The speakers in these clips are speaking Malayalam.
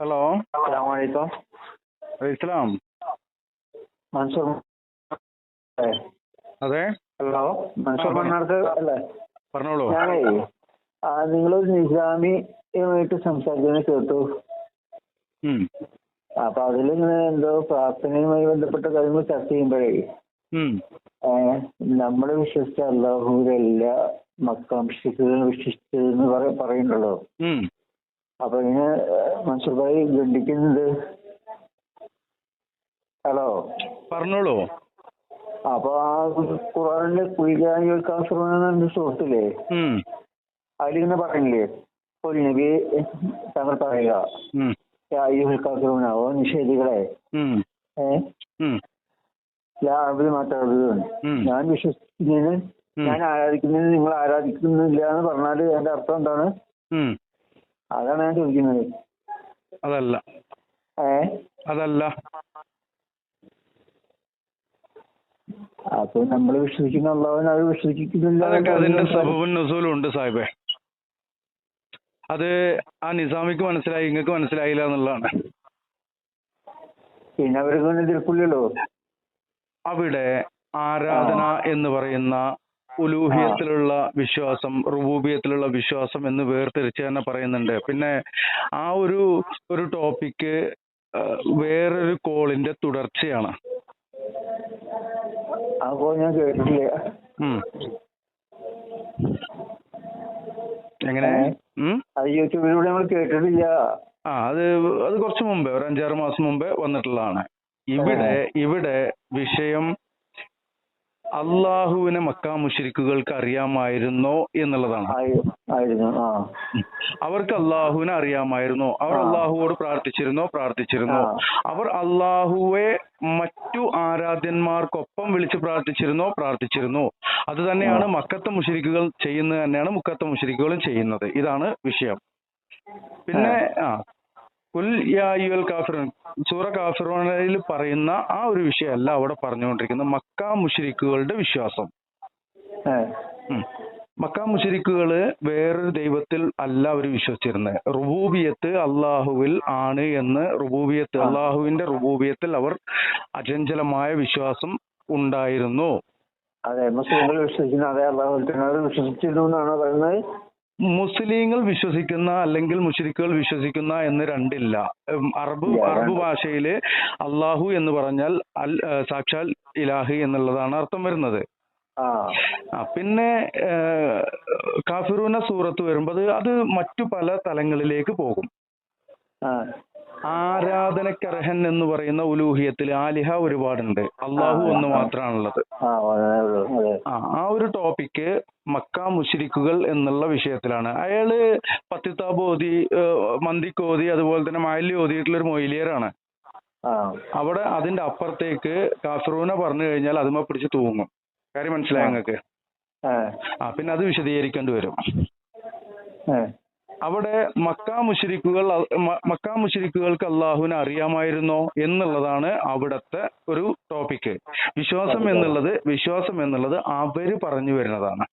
ഹലോ. അസ്സലാമലൈക്കും ഇസ്ലാം മൻസൂർ ഏ, അതെ? ഹലോ മൻസൂർ മണ്ണാർക്ക് അല്ലേ? പറഞ്ഞോളൂ. ഞാനേ നിങ്ങളൊരു നിസാമിയുമായിട്ട് സംസാരിക്കുന്നത് കേട്ടു. അപ്പൊ അപ്പൊ അതിലിങ്ങനെ എന്തോ പ്രാർത്ഥനയുമായി ബന്ധപ്പെട്ട കാര്യങ്ങൾ ചർച്ച ചെയ്യുമ്പോഴേ നമ്മൾ നമ്മൾ വിശ്വസിച്ച അള്ളാഹുവിന്റെ എല്ലാ വിശ്വസിച്ചത് വിശ്വസിച്ചതെന്ന് പറ പറയുന്നുണ്ടല്ലോ. അപ്പൊ ഇങ്ങനെ മൻസൂർ ഭായി ഖണ്ഡിക്കുന്നുണ്ട് ഹലോ? പറഞ്ഞോളൂ. അപ്പൊ ആ ഖുറാനിലെ കുയിലാനികൾ കാസർഗോഡ് സുഹൃത്തില്ലേ? ഉം, അതിലിങ്ങനെ പറഞ്ഞില്ലേ? ഒരു നബി താങ്കൾ പറയുക. കാസർഗോഡാവോ നിഷേധികളെ. ഏഹ് മാത്രം. ഞാൻ വിശ്വസിക്കുന്നതിന് ഞാൻ ആരാധിക്കുന്നതിന് നിങ്ങൾ ആരാധിക്കുന്നില്ല എന്ന് പറഞ്ഞാൽ അതിന്റെ അർത്ഥം എന്താണ്. അതാണ് ഞാൻ ചോദിക്കുന്നത്. അതല്ല. ഏ? അതല്ല. അപ്പൊ നമ്മൾ വിശ്വസിക്കുന്ന അള്ളാഹുവിനെ അത് വിശ്വസിക്കുന്നില്ല അതൊക്കെ അതിന്റെ സബബും നസൂലും ഉണ്ട് സാഹിബേ. അത് ആ നിസാമിക്ക് മനസ്സിലായി ഇങ്ങക്ക് മനസ്സിലായില്ല എന്നുള്ളതാണ്. പിന്നെ അവർക്ക് എതിർപ്പില്ലല്ലോ. അവിടെ ആരാധന എന്ന് പറയുന്ന ഉലൂഹിയത്തിലുള്ള വിശ്വാസം റുബൂബിയത്തിലുള്ള വിശ്വാസം എന്ന് വേർതിരിച്ച് തന്നെ പറയുന്നുണ്ട്. പിന്നെ ആ ഒരു ഒരു ടോപ്പിക്ക് വേറൊരു കോളിന്റെ തുടർച്ചയാണ്. അപ്പോ ഞാൻ കേട്ടിട്ടില്ല. എങ്ങനെ? അത് യൂട്യൂബിലൂടെ നമ്മൾ കേട്ടിട്ടില്ല. ആ അത് അത് കുറച്ച് മുമ്പേ ഒരു അഞ്ചാറ് മാസം മുമ്പേ വന്നിട്ടുള്ളതാണ്. ഇവിടെ ഇവിടെ വിഷയം അള്ളാഹുവിനെ മക്കാ മുഷരിക്കുകൾക്ക് അറിയാമായിരുന്നോ എന്നുള്ളതാണ്. അവർക്ക് അള്ളാഹുവിനെ അറിയാമായിരുന്നോ? അവർ. അള്ളാഹുവോട് പ്രാർത്ഥിച്ചിരുന്നോ? പ്രാർത്ഥിച്ചിരുന്നോ? അവർ അള്ളാഹുവെ മറ്റു ആരാധ്യന്മാർക്കൊപ്പം വിളിച്ച് പ്രാർത്ഥിച്ചിരുന്നോ? പ്രാർത്ഥിച്ചിരുന്നു. അത് തന്നെയാണ് മക്കത്തെ മുഷരിക്കുകൾ ചെയ്യുന്നത് തന്നെയാണ് മുക്കത്തെ മുഷരിക്കുകളും ചെയ്യുന്നത്. ഇതാണ് വിഷയം. പിന്നെ ആ. കുൽ കാഫിറൂൻ. സൂറ കാഫിറൂനിൽ പറയുന്ന ആ ഒരു വിഷയമല്ല അവിടെ പറഞ്ഞുകൊണ്ടിരിക്കുന്നത് മക്ക മുഷരിക്കുകളുടെ വിശ്വാസം. മക്ക മുഷരിക്കുകൾ വേറൊരു ദൈവത്തിൽ അല്ല അവർ വിശ്വസിച്ചിരുന്നത് റുബൂബിയത്ത് അള്ളാഹുവിൽ ആണ് എന്ന് റുബൂബിയത്ത്. അള്ളാഹുവിന്റെ റുബൂബിയത്തിൽ അവർ അചഞ്ചലമായ വിശ്വാസം ഉണ്ടായിരുന്നു. അതെ മുസ്ലിങ്ങൾ വിശ്വസിക്കുന്ന അതേ അള്ളാഹു വിശ്വസിച്ചിരുന്നു എന്നാണ് പറയുന്നത്? മുസ്ലിങ്ങൾ വിശ്വസിക്കുന്ന അല്ലെങ്കിൽ മുഷരിക്കുകൾ വിശ്വസിക്കുന്ന എന്ന് രണ്ടില്ല. അറബ് അറബ് ഭാഷയിൽ ഭാഷയിൽ അള്ളാഹു എന്ന് പറഞ്ഞാൽ അൽ സാക്ഷാൽ ഇലാഹി എന്നുള്ളതാണ് അർത്ഥം വരുന്നത്. പിന്നെ കാഫിറൂന സൂറത്ത് വരുമ്പോൾ അത് മറ്റു പല തലങ്ങളിലേക്ക് പോകും. ആരാധനക്കർഹൻ എന്ന് പറയുന്ന ഉലൂഹിയത്തിൽ ആലിഹ ഒരുപാടുണ്ട്. അള്ളാഹു ഒന്ന്. മാത്രമാണുള്ളത്. ആ ഒരു ടോപ്പിക്ക് മക്ക മുഷിരിക്കുകൾ എന്നുള്ള വിഷയത്തിലാണ്. അയാൾ പത്തിത്താബ് ഓതി മന്തിക്ക് ഓതി അതുപോലെ തന്നെ മയലി ഓതിയിട്ടുള്ള ഒരു മൊയിലിയറാണ് അവിടെ അതിന്റെ അപ്പുറത്തേക്ക് കാഫറൂന പറഞ്ഞു കഴിഞ്ഞാൽ അതുമ പിടിച്ച് തൂങ്ങും. കാര്യം മനസ്സിലായോ. നിങ്ങൾക്ക് ആ. പിന്നെ അത് വിശദീകരിക്കേണ്ടി വരും. അവിടെ മക്ക മുഷരിക്കുകൾ മക്ക മുഷരിക്കുകൾക്ക് അള്ളാഹുവിനെ അറിയാമായിരുന്നോ എന്നുള്ളതാണ് അവിടത്തെ ഒരു ടോപ്പിക്ക് വിശ്വാസം എന്നുള്ളത് വിശ്വാസം എന്നുള്ളത് അവർ പറഞ്ഞു വരുന്നതാണ്.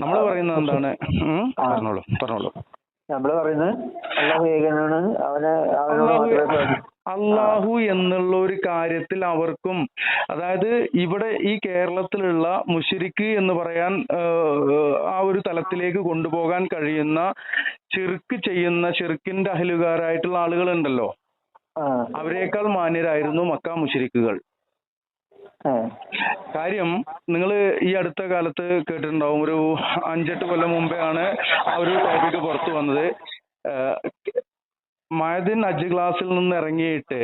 നമ്മൾ പറയുന്നത് എന്താണ്. പറഞ്ഞോളൂ പറഞ്ഞോളൂ. നമ്മൾ പറയുന്നത് അള്ളാഹു ഏകനാണ് അവനെ അവനോട് അള്ളാഹു എന്നുള്ള ഒരു കാര്യത്തിൽ അവർക്കും അതായത് ഇവിടെ ഈ കേരളത്തിലുള്ള മുഷിരിക്ക് എന്ന് പറയാൻ ആ ഒരു തലത്തിലേക്ക് കൊണ്ടുപോകാൻ കഴിയുന്ന ചിർക്ക് ചെയ്യുന്ന ചെറുക്കിന്റെ അഹലുകാരായിട്ടുള്ള ആളുകളുണ്ടല്ലോ. അവരെക്കാൾ മാന്യരായിരുന്നു മക്ക മുഷിരിക്കുകൾ. കാര്യം നിങ്ങൾ ഈ അടുത്ത കാലത്ത് കേട്ടിട്ടുണ്ടാവും ഒരു അഞ്ചെട്ട് കൊല്ലം മുമ്പേ ആണ് ആ ഒരു ടോപ്പിക് പുറത്തു വന്നത്. മയദിൻ അജ് ക്ലാസ്സിൽ നിന്ന് ഇറങ്ങിയിട്ട്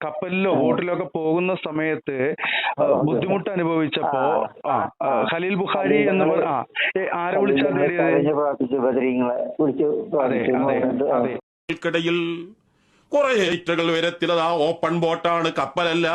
കപ്പലിലോ ബോട്ടിലോ ഒക്കെ പോകുന്ന സമയത്ത് ബുദ്ധിമുട്ട് അനുഭവിച്ചപ്പോ ഖലീൽ ബുഖാരി എന്ന് ആരെ വിളിച്ചാൽ അതെ ിൽ കുറെ ഐറ്റകൾ വരത്തിലത് ആ ഓപ്പൺ ബോട്ടാണ് കപ്പലല്ല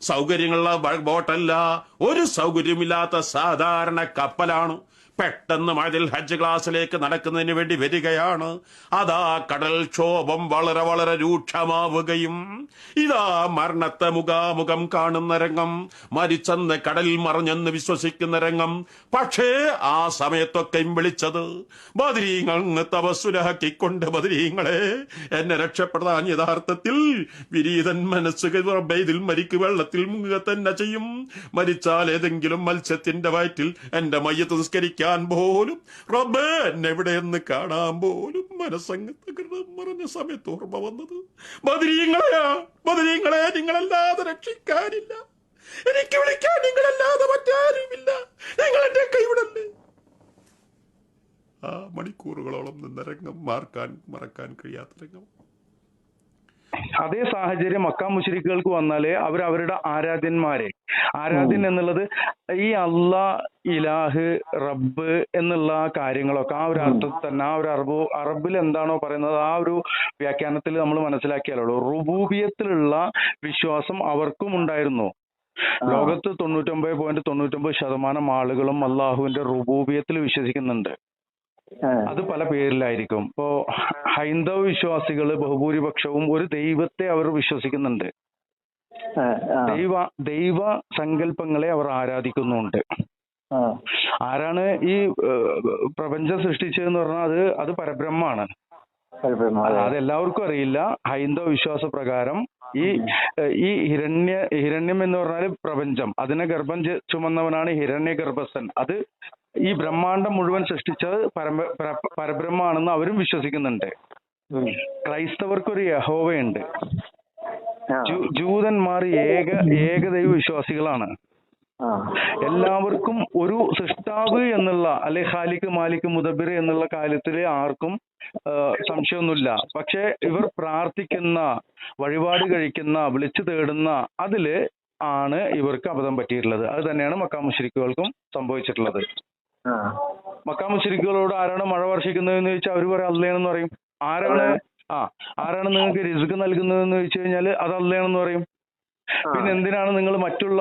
സൗകര്യങ്ങളുള്ള ബോട്ടല്ല ഒരു സൗകര്യമില്ലാത്ത സാധാരണ കപ്പലാണ്. പെട്ടെന്ന് മതിൽ ഹജ്ജ് ക്ലാസ്സിലേക്ക് നടക്കുന്നതിന് വേണ്ടി വരികയാണ്. അതാ കടൽക്ഷോഭം വളരെ വളരെ രൂക്ഷമാവുകയും ഇതാ മരണത്തെ മുഖാമുഖം കാണുന്ന രംഗം മരിച്ചെന്ന് കടലിൽ മറഞ്ഞെന്ന് വിശ്വസിക്കുന്ന രംഗം. പക്ഷേ ആ സമയത്തൊക്കെയും വിളിച്ചത് ബദരീങ്ങൾ തപസ്സുലഹക്കിക്കൊണ്ട് ബദരീങ്ങളെ എന്നെ രക്ഷപ്പെടാൻ യഥാർത്ഥത്തിൽ വിരീതൻ മനസ്സ് ഇതിൽ മരിക്ക് വെള്ളത്തിൽ മുങ്ങുക തന്നെ ചെയ്യും. മരിച്ചാൽ ഏതെങ്കിലും മത്സ്യത്തിന്റെ വയറ്റിൽ എന്റെ മയ്യത്ത് നിസ്കരിക്കാൻ പോലും റബ്ബേ എന്നെ കാണാൻ പോലും മനസ്സങ്ങ് തകർന്ന് മറിഞ്ഞ സമയത്ത് ഓർമ്മ വന്നത്. ബദരീങ്ങളെയാ ബദരീങ്ങളെ നിങ്ങളല്ലാതെ രക്ഷിക്കാനില്ല. എനിക്ക് വിളിക്കാൻ നിങ്ങളല്ലാതെ മറ്റാരുമില്ല. നിങ്ങൾ എന്റെ കൈവിടല്ലേ? ആ മണിക്കൂറുകളോളം നിന്ന രംഗം മാർക്കാൻ മറക്കാൻ കഴിയാത്ത രംഗം. അതേ സാഹചര്യം മക്ക മുശ്രിക്കുകൾക്ക് വന്നാലേ അവർ അവരുടെ ആരാധ്യന്മാരെ ആരാധ്യൻ എന്നുള്ളത് ഈ അള്ളാ ഇലാഹ് റബ്ബ് എന്നുള്ള കാര്യങ്ങളൊക്കെ ആ ഒരു അർത്ഥത്തിൽ തന്നെ ആ ഒരു അറബ് അറബിൽ എന്താണോ പറയുന്നത് ആ ഒരു വ്യാഖ്യാനത്തിൽ നമ്മൾ മനസ്സിലാക്കിയാലുള്ളൂ റുബൂബിയത്തിലുള്ള വിശ്വാസം അവർക്കും ഉണ്ടായിരുന്നു. ലോകത്ത് തൊണ്ണൂറ്റൊമ്പത് പോയിന്റ് തൊണ്ണൂറ്റൊമ്പത് ശതമാനം ആളുകളും അള്ളാഹുവിന്റെ റുബൂബിയത്തിൽ വിശ്വസിക്കുന്നുണ്ട്. അത് പല പേരിലായിരിക്കും. ഇപ്പോ ഹൈന്ദവ വിശ്വാസികൾ ബഹുഭൂരിപക്ഷവും ഒരു ദൈവത്തെ അവർ വിശ്വസിക്കുന്നുണ്ട്. ദൈവ ദൈവ സങ്കല്പങ്ങളെ അവർ ആരാധിക്കുന്നുണ്ട്. ആരാണ് ഈ പ്രപഞ്ചം സൃഷ്ടിച്ചതെന്ന് പറഞ്ഞാൽ അത് അത് പരബ്രഹ്മാണ് അതെല്ലാവർക്കും അത് എല്ലാവർക്കും അറിയില്ല. ഹൈന്ദവ വിശ്വാസ പ്രകാരം ഈ ഈ ഹിരണ്യ ഹിരണ്യം എന്ന് പറഞ്ഞാൽ പ്രപഞ്ചം. അതിനെ ഗർഭം ചുമന്നവനാണ് ഹിരണ്യ ഗർഭസ്ഥൻ അത് ഈ ബ്രഹ്മാണ്ടം മുഴുവൻ സൃഷ്ടിച്ചത് പരബ്രഹ്മമാണെന്ന് പരബ്രഹ്മാണെന്ന് അവരും വിശ്വസിക്കുന്നുണ്ട്. ക്രൈസ്തവർക്ക് ക്രൈസ്തവർക്കൊരു യഹോവയുണ്ട്. ജൂതന്മാർ ഏക ഏകദൈവ വിശ്വാസികളാണ്. എല്ലാവർക്കും ഒരു സൃഷ്ടാവ് എന്നുള്ള അല്ലെ ഖാലിക്ക് മാലിക് മുദബിർ എന്നുള്ള കാര്യത്തിൽ ആർക്കും സംശയമൊന്നുമില്ല. പക്ഷെ ഇവർ പ്രാർത്ഥിക്കുന്ന വഴിപാട് കഴിക്കുന്ന വിളിച്ചു തേടുന്ന അതിൽ ആണ് ഇവർക്ക് അബദ്ധം പറ്റിയിട്ടുള്ളത്. അത് തന്നെയാണ് മക്കാ മുശ്രിക്കുകൾക്കും സംഭവിച്ചിട്ടുള്ളത്. ആ. മക്കാ മുശ്രിക്കുകളോട് ആരാണ് മഴ വർഷിക്കുന്നതെന്ന് ചോദിച്ചാൽ അവർ പറയും അല്ലേന്ന് പറയും. ആരാണ് ആ ആരാണ് നിങ്ങൾക്ക് റിസ്ക് നൽകുന്നതെന്ന് ചോദിച്ചു കഴിഞ്ഞാൽ അത് അല്ലേണെന്ന് പറയും. പിന്നെ എന്തിനാണ് നിങ്ങൾ മറ്റുള്ള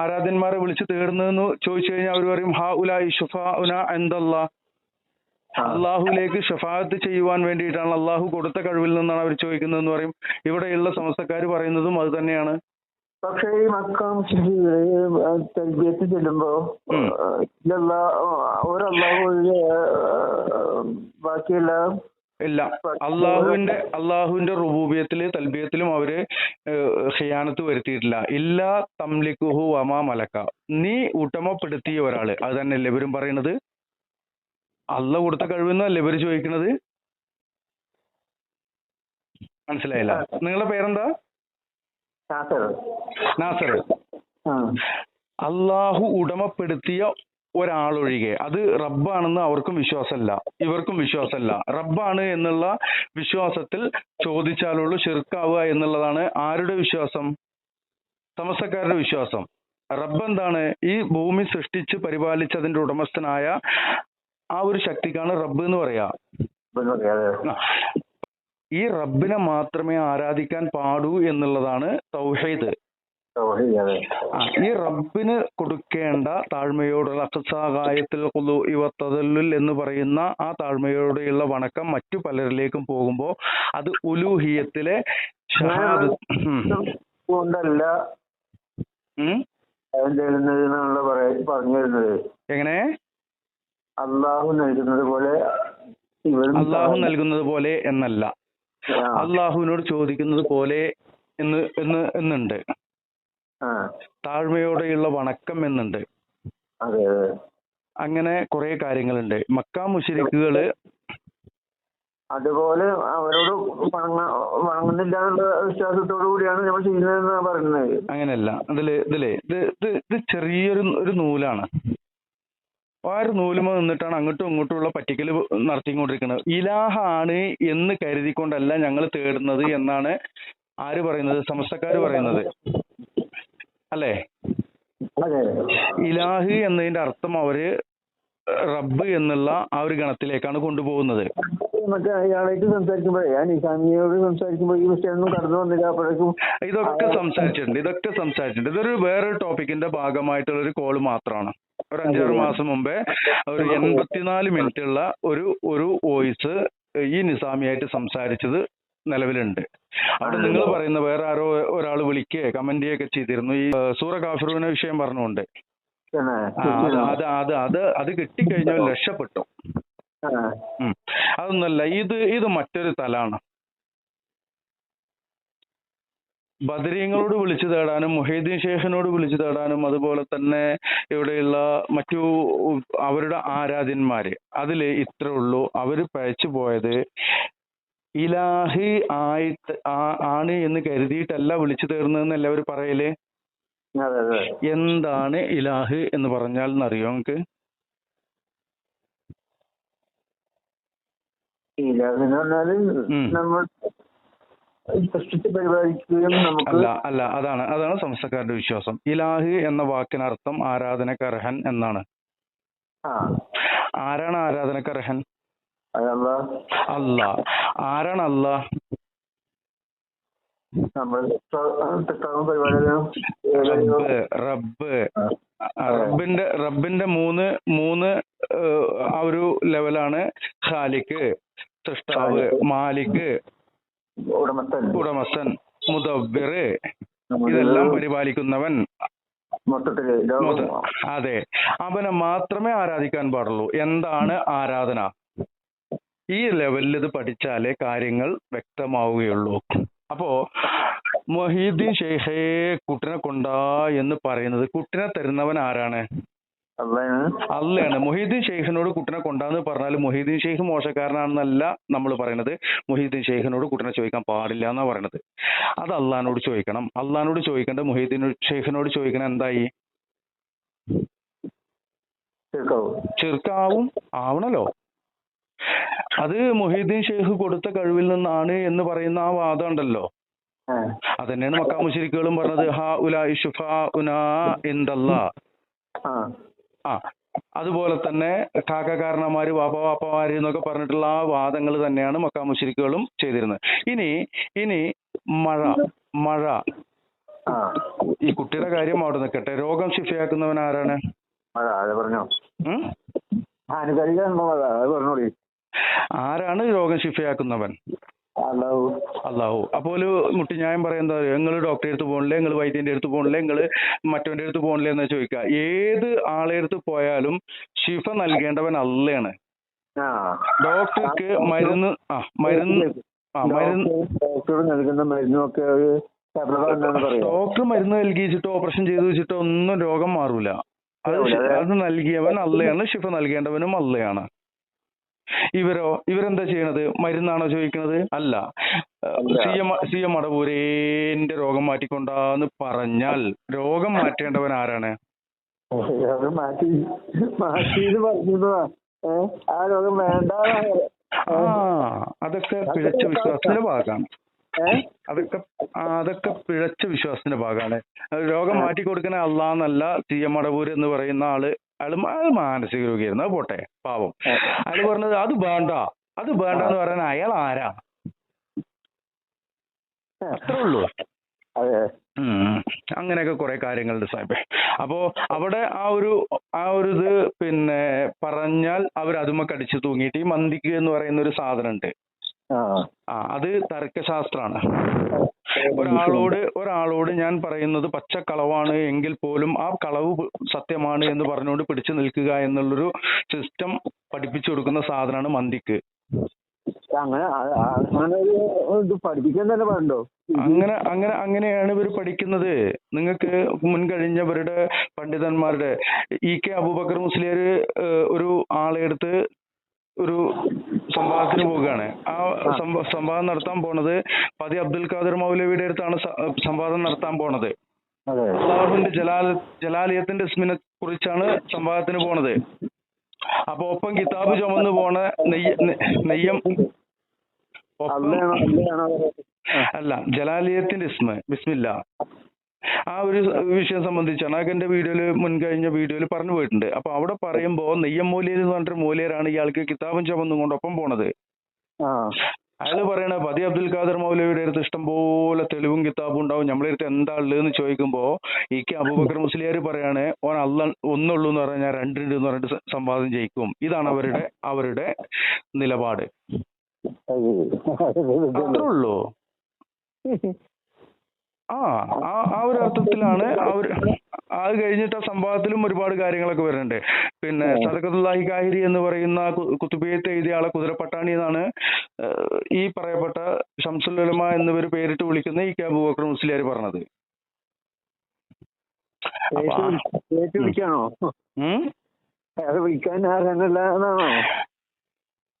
ആരാധന്മാരെ വിളിച്ചു തേടുന്നതെന്ന് ചോദിച്ചു കഴിഞ്ഞാൽ അവർ പറയും ഹാ ഉലായി ഷുഫാഉന എന്തല്ലാ. അള്ളാഹുലേക്ക് ഷഫാത്ത് ചെയ്യുവാൻ വേണ്ടിയിട്ടാണ് അള്ളാഹു കൊടുത്ത കഴിവിൽ നിന്നാണ് അവർ ചോദിക്കുന്നതെന്ന് പറയും. ഇവിടെയുള്ള സമസ്തക്കാർ പറയുന്നതും അത് തന്നെയാണ്. പക്ഷേ ഈ മക്കാം തൽബിയത്ത് ചെല്ലുമ്പോ ഒരല്ലാഹു ഒഴികെ ബാക്കിയെല്ലാം ഇല്ല. അള്ളാഹുവിന്റെ അള്ളാഹുവിന്റെ റുബൂബിയത്തിൽ തൽബിയത്തിലും അവർ ഹിയാനത്ത് വരുത്തിയിട്ടില്ല. ഇല്ലാ തംലിക്കുഹു വമാ മലക്ക. നീ ഉടമപ്പെടുത്തിയ ഒരാൾ. അത് തന്നെയല്ലേ ഇവരും പറയുന്നത്? അള്ള കൊടുത്ത കഴിവെന്നല്ലേ ഇവർ ചോദിക്കുന്നത് മനസ്സിലായില്ല. നിങ്ങളുടെ പേരെന്താ? നാസർ. അള്ളാഹു ഉടമപ്പെടുത്തിയ ഒരാളൊഴികെ. അത് റബ്ബാണെന്ന് അവർക്കും വിശ്വാസമല്ല. ഇവർക്കും വിശ്വാസമല്ല. റബ്ബാണ് എന്നുള്ള വിശ്വാസത്തിൽ ചോദിച്ചാലുള്ളൂ ഷിർക്കാവുക എന്നുള്ളതാണ് ആരുടെ വിശ്വാസം? സമസ്തക്കാരുടെ വിശ്വാസം. റബ്ബ് എന്താണ്? ഈ ഭൂമി സൃഷ്ടിച്ച് പരിപാലിച്ചതിന്റെ ഉടമസ്ഥനായ ആ ഒരു ശക്തിക്കാണ് റബ്ബ് എന്ന് പറയാ. ഈ റബ്ബിനെ മാത്രമേ ആരാധിക്കാൻ പാടൂ എന്നുള്ളതാണ് തൗഹീദ്. ഈ റബ്ബിന് കൊടുക്കേണ്ട താഴ്മയോടുള്ള അക്സാകായത്തിൽ കുലു ഇവത്തതല്ലുൽ എന്ന് പറയുന്ന ആ താഴ്മയോടെയുള്ള വണക്കം മറ്റു പലരിലേക്കും പോകുമ്പോൾ അത് ഉലൂഹിയത്തിലെ. കൊണ്ടല്ല എങ്ങനെ? അള്ളാഹു നൽകുന്നത് പോലെ അള്ളാഹു നൽകുന്നത് പോലെ എന്നല്ല. അള്ളാഹുവിനോട് ചോദിക്കുന്നത് പോലെ എന്ന് എന്ന് എന്നുണ്ട്. താഴ്മയോടെയുള്ള വണക്കം എന്നുണ്ട്. അങ്ങനെ കുറെ കാര്യങ്ങളുണ്ട്. മക്ക മുഷരിക്കുകൾ അതുപോലെ അവരോട് വണങ്ങ വണങ്ങുന്നില്ല എന്നുള്ള വിശ്വാസത്തോടു കൂടിയാണ് നമ്മൾ ചെയ്യുന്നതെന്നാണ് പറയുന്നത്. അങ്ങനെയല്ല. ഇതിൽ ഇതിൽ ഇത് ഇത് ഇത് ചെറിയൊരു ഒരു നൂലാണ്. ആ ഒരു നൂലുമ നിന്നിട്ടാണ് അങ്ങോട്ടും ഇങ്ങോട്ടും ഉള്ള പറ്റിക്കൽ നടത്തിക്കൊണ്ടിരിക്കുന്നത്. ഇലാഹാണ് എന്ന് കരുതിക്കൊണ്ടല്ല ഞങ്ങൾ തേടുന്നത് എന്നാണ് ആര് പറയുന്നത്? സമസ്തക്കാര് പറയുന്നത്. അല്ലേ? ഇലാഹ് എന്നതിന്റെ അർത്ഥം അവർ റബ്ബ് എന്നുള്ള ആ ഒരു ഗണത്തിലേക്കാണ് കൊണ്ടുപോകുന്നത്. മറ്റേ അയാളായിട്ട് സംസാരിക്കുമ്പോഴേ ഞാൻ ഇസാമിയോട് സംസാരിക്കുമ്പോൾ ഈ വിഷയമൊന്നും കടന്നു വന്നില്ല അപ്പോഴേക്കും ഇതൊക്കെ സംസാരിച്ചിട്ടുണ്ട് ഇതൊക്കെ സംസാരിച്ചിട്ടുണ്ട്. ഇതൊരു വേറൊരു ടോപ്പിക്കിന്റെ ഭാഗമായിട്ടുള്ള ഒരു കോൾ മാത്രമാണ്. ഒരു അഞ്ചാറ്. മാസം മുമ്പേ ഒരു എൺപത്തിനാല് മിനിറ്റ് ഉള്ള ഒരു ഒരു വോയിസ് ഈ നിസാമിയായിട്ട് സംസാരിച്ചത് നിലവിലുണ്ട്. അവിടെ നിങ്ങൾ പറയുന്ന വേറെ ആരോ ഒരാൾ വിളിക്കുകയോ കമന്റ് ചെയ്യുകയൊക്കെ ചെയ്തിരുന്നു. ഈ സൂറ കാഫിറുവിനെ വിഷയം പറഞ്ഞുകൊണ്ട്. അത് അത് അത് അത് കിട്ടിക്കഴിഞ്ഞാൽ രക്ഷപ്പെട്ടു. അതൊന്നല്ല ഇത് ഇത് മറ്റൊരു തലാണ്. ബദരീങ്ങളോട് വിളിച്ചു തേടാനും മുഹീദ്ദീൻ ഷേഖിനോട് വിളിച്ചു തേടാനും അതുപോലെ തന്നെ ഇവിടെയുള്ള മറ്റു അവരുടെ ആരാധ്യന്മാര്. അതിൽ ഇത്രേ ഉള്ളൂ. അവർ പഴച്ചു പോയത് ഇലാഹി ആയിട്ട് ആണ് എന്ന് കരുതിയിട്ടല്ല വിളിച്ചു തീർന്നതെന്ന് എല്ലാവരും പറയൽ? എന്താണ് ഇലാഹ് എന്ന് പറഞ്ഞാൽ എന്നറിയോ പറഞ്ഞാൽ നമ്മൾ നമുക്ക് അല്ല അല്ല അതാണ് അതാണ് സംസ്ഥക്കാരുടെ വിശ്വാസം. ഇലാഹ് എന്ന വാക്കിനർത്ഥം ആരാധനക്കർഹൻ എന്നാണ്. ആരാണ് ആരാധനക്കർഹൻ അല്ല ആരാണ് അല്ല റബ്ബ് റബ്ബ്. റബ്ബിന്റെ റബ്ബിന്റെ മൂന്ന് മൂന്ന് ആ ഒരു ലെവലാണ് ഖാലിക്ക് സൃഷ്ടാവ് മാലിക് ഉടമസ്ഥൻ. ഉടമസ്ഥൻ മുദബ്ബിർ ഇതെല്ലാം പരിപാലിക്കുന്നവൻ. മൊത്തത്തിൽ അതെ. അവനെ മാത്രമേ ആരാധിക്കാൻ പാടുള്ളൂ. എന്താണ് ആരാധന? ഈ ലെവലിൽ ഇത് പഠിച്ചാലേ കാര്യങ്ങൾ വ്യക്തമാവുകയുള്ളൂ. അപ്പോ മൊഹീദ്ദീൻ ഷെയ്ഖേ കുട്ടിനെ കൊണ്ടാ എന്ന് പറയുന്നത് കുട്ടിനെ തരുന്നവൻ ആരാണ്? അല്ലയാണ് മൊഹീദ്ദീൻ ഷെയ്ഖിനോട് കുട്ടിനെ കൊണ്ടാന്ന് പറഞ്ഞാൽ മൊഹീദ്ദീൻ ഷെയ്ഖ് മോശക്കാരനാണെന്നല്ല നമ്മൾ പറയുന്നത് മൊഹീദ്ദീൻ ഷെയ്ഖിനോട് കുട്ടിനെ ചോദിക്കാൻ പാടില്ല എന്നാ പറയണത്. അത് അള്ളഹാനോട് ചോദിക്കണം. അള്ളഹാനോട് ചോദിക്കേണ്ട മൊഹീദ്ദീൻ ഷെയ്ഖിനോട് ചോദിക്കണം എന്തായി? ചെറുക്കാവും ആവണല്ലോ. അത് മൊഹീദ്ദീൻ ഷെയ്ഖ് കൊടുത്ത കഴിവിൽ നിന്നാണ് എന്ന് പറയുന്ന ആ വാദം ഉണ്ടല്ലോ. അത് അതന്നെയാണ് മക്കാ മുശരിക്കുകളും പറഞ്ഞത്. ഹാ ഉലാ ഇഷുഫാ ഉനാ ഇന്ദല്ലാ ആ. അതുപോലെ തന്നെ കാക്കക്കാരന്മാര് വാപ്പ വാപ്പമാര് എന്നൊക്കെ പറഞ്ഞിട്ടുള്ള ആ വാദങ്ങൾ തന്നെയാണ് മക്കാ മുശരിക്കുകളും ചെയ്തിരുന്നത്. ഇനി ഇനി മഴ മഴ. ഈ കുട്ടിയുടെ കാര്യം അവിടെ നിൽക്കട്ടെ. രോഗം ശിഫയാക്കുന്നവൻ ആരാണ്? പറഞ്ഞോ? പറഞ്ഞോളി. ആരാണ് രോഗം ശിഫയാക്കുന്നവൻ? അല്ലാഹു അല്ലാഹു അപ്പോൾ മുട്ടിഞ്ഞായം പറയുന്നത് നിങ്ങൾ ഡോക്ടറെ അടുത്ത് പോകണില്ലേ നിങ്ങൾ വൈദ്യന്റെ അടുത്ത് പോകണില്ലേ നിങ്ങൾ മറ്റവന്റെ അടുത്ത് പോകണില്ലേ എന്ന് ചോദിക്കുക. ഏത് ആളെ അടുത്ത് പോയാലും ശിഫ നൽകേണ്ടവൻ അല്ലയാണ് ഡോക്ടർക്ക് മരുന്ന് ആ മരുന്ന് ആ മരുന്ന് ഡോക്ടർ നൽകുന്ന മരുന്നൊക്കെ ഒരു ഡോക്ടർ മരുന്ന് നൽകിച്ചിട്ടോ ഓപ്പറേഷൻ ചെയ്തു വെച്ചിട്ടോ ഒന്നും രോഗം മാറൂല. അത് അത്. നൽകിയവൻ അല്ലയാണ് ശിഫ നൽകേണ്ടവനും അല്ലയാണ് ഇവരോ ഇവരെന്താ ചെയ്യണത്? മരുന്നാണോ ചോദിക്കുന്നത് അല്ല. സി എം സി എം മടവൂരേന്റെ രോഗം മാറ്റിക്കൊണ്ടാന്ന് പറഞ്ഞാൽ രോഗം മാറ്റേണ്ടവൻ ആരാണ്? മാറ്റി മാറ്റി പറഞ്ഞതാ. ആ രോഗം വേണ്ട ആ അതൊക്കെ പിഴച്ച വിശ്വാസത്തിന്റെ ഭാഗമാണ്. അതൊക്കെ അതൊക്കെ പിഴച്ച വിശ്വാസത്തിന്റെ ഭാഗമാണ്. രോഗം മാറ്റി കൊടുക്കുന്ന അള്ളാന്നല്ല സി എം മടവൂര് എന്ന് പറയുന്ന ആൾ അയാൾ മ- അത് മാനസിക രോഗിയായിരുന്നു. അത് പോട്ടെ. പാവം. അയാൾ പറഞ്ഞത് അത് വേണ്ട. അത് വേണ്ട എന്ന് പറയാൻ അയാൾ ആരാ? അത്രേ ഉള്ളൂ. അങ്ങനെയൊക്കെ കുറെ കാര്യങ്ങളുണ്ട് സാഹിബേ. അപ്പോ അവിടെ ആ ഒരു ആ ഒരു ഇത് പിന്നെ പറഞ്ഞാൽ അവർ അതുമ്മ കടിച്ചു തൂങ്ങിയിട്ട് ഈ മന്തിക്ക് എന്ന് പറയുന്ന ഒരു സാധനം ഉണ്ട് ആ അത് തർക്കശാസ്ത്രമാണ് ഒരാളോട് ഒരാളോട് ഞാൻ പറയുന്നത് പച്ചക്കളവാണ് എങ്കിൽ പോലും ആ കളവ് സത്യമാണ് എന്ന് പറഞ്ഞുകൊണ്ട് പിടിച്ചു നിൽക്കുക എന്നുള്ളൊരു സിസ്റ്റം പഠിപ്പിച്ചു കൊടുക്കുന്ന സാധനമാണ് മന്തിക്ക്. അങ്ങനെ അങ്ങനെ ഒരു ഇത് പഠിപ്പിക്കാൻ തന്നെ പാടുണ്ടോ? അങ്ങനെ അങ്ങനെ അങ്ങനെയാണ് ഇവർ പഠിക്കുന്നത്. നിങ്ങൾക്ക് മുൻകഴിഞ്ഞവരുടെ പണ്ഡിതന്മാരുടെ ഇ കെ അബൂബക്കർ മുസ്ലിയർ ഒരു ആളെ എടുത്ത് ഒരു സംവാദത്തിന് പോവുകയാണ്. ആ സംവ- സംവാദം നടത്താൻ പോണത് പതി അബ്ദുൽ ഖാദർ മൗലവിയുടെ അടുത്താണ് സംവാദം നടത്താൻ പോണത്. അള്ളാഹുവിന്റെ ജലാൽ ജലാലിയത്തിന്റെ ഇസ്മിനെ കുറിച്ചാണ് സംവാദത്തിന് പോണത്. അപ്പൊ ഒപ്പം കിതാബ് ചുമന്ന് പോണ നെയ്യ നെയ്യം ഒപ്പം അല്ല ജലാലിയത്തിന്റെ ഇസ്മ ബിസ്മില്ല. ആ ഒരു വിഷയം സംബന്ധിച്ചാണ്. അതൊക്കെ എന്റെ വീഡിയോയിൽ മുൻകഴിഞ്ഞ വീഡിയോയിൽ പറഞ്ഞു പോയിട്ടുണ്ട്. അപ്പൊ അവിടെ പറയുമ്പോ നെയ്യം മൂലിയർ എന്ന് പറഞ്ഞിട്ട് മൂലിയരാണ് ഇയാൾക്ക് കിതാബും ചുമന്നും കൊണ്ട് ഒപ്പം പോണത്. ആ. അയാൾ പറയണ പതി അബ്ദുൽ ഖാദർ മൗലവിയുടെ അടുത്ത് ഇഷ്ടംപോലെ തെളിവും കിതാബും ഉണ്ടാവും. നമ്മളെ അടുത്ത് എന്താ ഉള്ളതെന്ന് ചോദിക്കുമ്പോ ഈ കെ അബൂബക്കർ മുസ്ലിയാർ പറയാണ് ഓൻ അല്ല ഒന്നുള്ളൂ എന്ന് പറഞ്ഞാൽ രണ്ടുണ്ട് എന്ന് പറഞ്ഞിട്ട് സംവാദം ജയിക്കും. ഇതാണ് അവരുടെ അവരുടെ നിലപാട്. അത്രേ ഉള്ളൂ. ആ ആ ആ ഒരു അർത്ഥത്തിലാണ് അവർ അത് കഴിഞ്ഞിട്ട് ആ സംഭവത്തിലും ഒരുപാട് കാര്യങ്ങളൊക്കെ വരുന്നുണ്ട്. പിന്നെ സദക്കത്തുല്ലാഹി കാഹിരി എന്ന് പറയുന്ന കു- കുത്തുബിയത്ത് എഴുതിയ ആളെ കുതിരപ്പട്ടാണി എന്നാണ് ഏഹ്, ഈ പറയപ്പെട്ട ഷംസുലുലമ എന്നിവർ പേരിട്ട് വിളിക്കുന്ന ഈ കെ അബൂബക്കർ മുസ്ലിയാർ പറഞ്ഞത്. അപ്പൊ ആ- ഉം? അയാൾ വിളിക്കാൻ ആരാണല്ല എന്നാണോ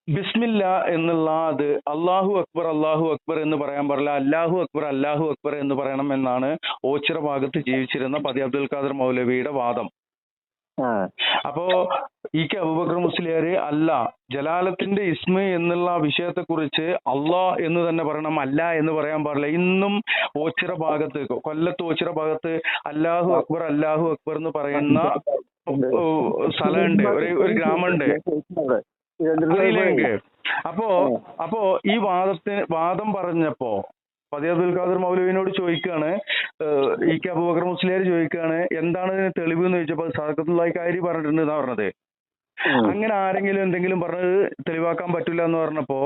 ബിസ്മില്ല എന്നുള്ള അത് അള്ളാഹു അക്ബർ അള്ളാഹു അക്ബർ എന്ന് പറയാൻ പാടില്ല. അല്ലാഹു അക്ബർ അല്ലാഹു അക്ബർ എന്ന് പറയണം എന്നാണ് ഓച്ചിറ ഭാഗത്ത് ജീവിച്ചിരുന്ന പതി അബ്ദുൽ ഖാദർ മൗലവിയുടെ വാദം. അപ്പോ ഈ കെ അബൂബക്കർ മുസ്ലിയാര് അല്ല ജലാലത്തിന്റെ ഇസ്മ എന്നുള്ള വിഷയത്തെ കുറിച്ച് അള്ളാ എന്ന് തന്നെ പറയണം അല്ല എന്ന് പറയാൻ പാടില്ല. ഇന്നും ഓച്ചിറ ഭാഗത്ത് കൊല്ലത്ത് ഓച്ചിറ ഭാഗത്ത് അല്ലാഹു അക്ബർ അല്ലാഹു അക്ബർ എന്ന് പറയുന്ന സ്ഥലമുണ്ട്. ഒരു ഒരു ഗ്രാമമുണ്ട്. അറിയില്ലേ? അപ്പോ അപ്പോ ഈ വാദത്തിന് വാദം പറഞ്ഞപ്പോ പതി അബ്ദുൽ ഖാദർ മൗലവിനോട് ചോദിക്കാണ് ഈ കെ അബൂബക്കർ മുസ്ലിയാർ ചോദിക്കാണ് എന്താണ് ഇതിന് തെളിവ് എന്ന് ചോദിച്ചപ്പോ സദക്കത്തുള്ളാഹി കാരി പറഞ്ഞിട്ടുണ്ട് എന്നാ പറഞ്ഞത്. അങ്ങനെ ആരെങ്കിലും എന്തെങ്കിലും പറഞ്ഞത് തെളിവാക്കാൻ പറ്റില്ല എന്ന് പറഞ്ഞപ്പോ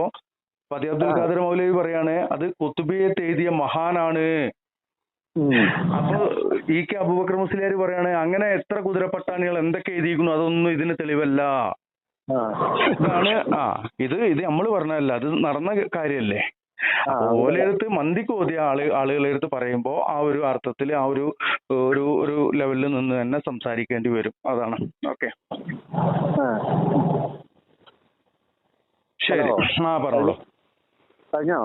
പതി അബ്ദുൽ ഖാദർ മൗലവി പറയാണ് അത് കുത്തുബിയത്ത് എഴുതിയ മഹാനാണ്. അപ്പൊ ഈ കെ അബൂബക്കർ മുസ്ലിയാർ പറയാണ് അങ്ങനെ എത്ര കുതിരപ്പട്ടാണികൾ എന്തൊക്കെ എഴുതിയിരിക്കുന്നു അതൊന്നും ഇതിന് തെളിവല്ല. ഇതാണ് ആ ഇത് ഇത് നമ്മൾ പറഞ്ഞതല്ല അത് നടന്ന കാര്യല്ലേ? ഓലെടുത്ത് മന്തിക്ക് ഓതിയ ആൾ ആളുകളെ അടുത്ത് പറയുമ്പോ ആ ഒരു അർത്ഥത്തിൽ ആ ഒരു ഒരു ഒരു ലെവലിൽ നിന്ന് തന്നെ സംസാരിക്കേണ്ടി വരും. അതാണ്. ഓക്കെ. ശരി. ആ പറഞ്ഞോളൂ. കഴിഞ്ഞോ?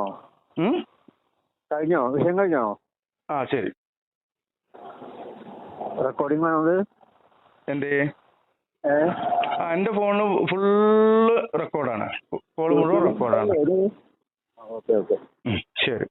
കഴിഞ്ഞോ? വിഷയം കഴിഞ്ഞോ? ആ ശരി. റെക്കോർഡിംഗ് വേണോ ആ എന്റെ ഫോണ് ഫുള്ള് റെക്കോർഡാണ്. കോൾ മുഴുവൻ റെക്കോർഡാണ്. ശരി.